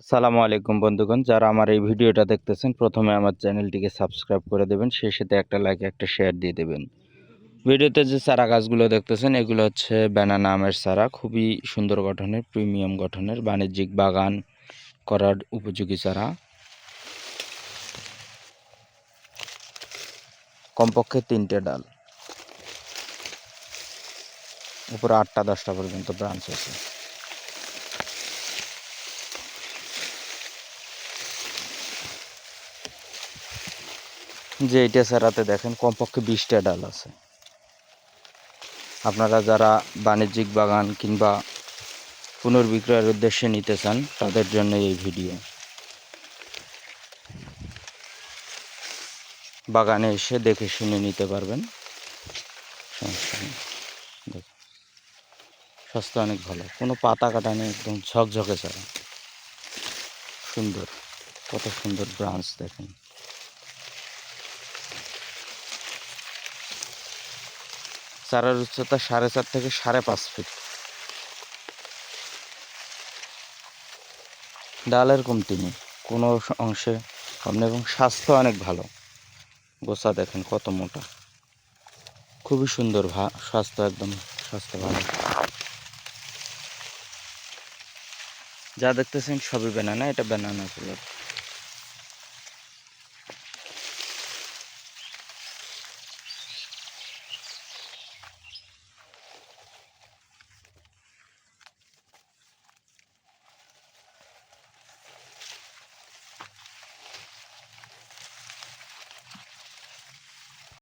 আসসালামু আলাইকুম বন্ধুগণ, যারা আমার এই ভিডিওটা দেখতেছেন, প্রথমে আমার চ্যানেলটিকে সাবস্ক্রাইব করে দেবেন সেই সাথে একটা লাইক একটা শেয়ার দিয়ে দেবেন। ভিডিওতে যে চারা গাছগুলো দেখতেছেন, এগুলো হচ্ছে ব্যানানা আমের চারা, খুবই সুন্দর গঠনের প্রিমিয়াম গঠনের, বাণিজ্যিক বাগান করার উপযোগী চারা। কমপক্ষে তিনটে ডাল। উপরে আটটা দশটা পর্যন্ত ব্রাঞ্চ আছে। যে এটা চারাতে দেখেন কমপক্ষে বিশটা ডাল আছে। আপনারা যারা বাণিজ্যিক বাগান কিংবা পুনর্বিক্রয়ের উদ্দেশ্যে নিতে চান, তাদের জন্য এই ভিডিও। বাগানে এসে দেখে শুনে নিতে পারবেন। স্বাস্থ্য অনেক ভালো। কোনো পাতা কাটা নেই, একদম ঝকঝকে চারা সুন্দর। কত সুন্দর ব্রাঞ্চ দেখেন। চারার উচ্চতা সাড়ে চার থেকে সাড়ে পাঁচ ফিট ডালের কমতি নেই, কোনো অংশে নেই এবং স্বাস্থ্য অনেক ভালো। গোছা দেখেন কত মোটা। খুবই সুন্দর ভা, স্বাস্থ্য একদম স্বাস্থ্য ভালো। যা দেখতেছেন সবই বেনানা এটা ব্যানানা ফুলের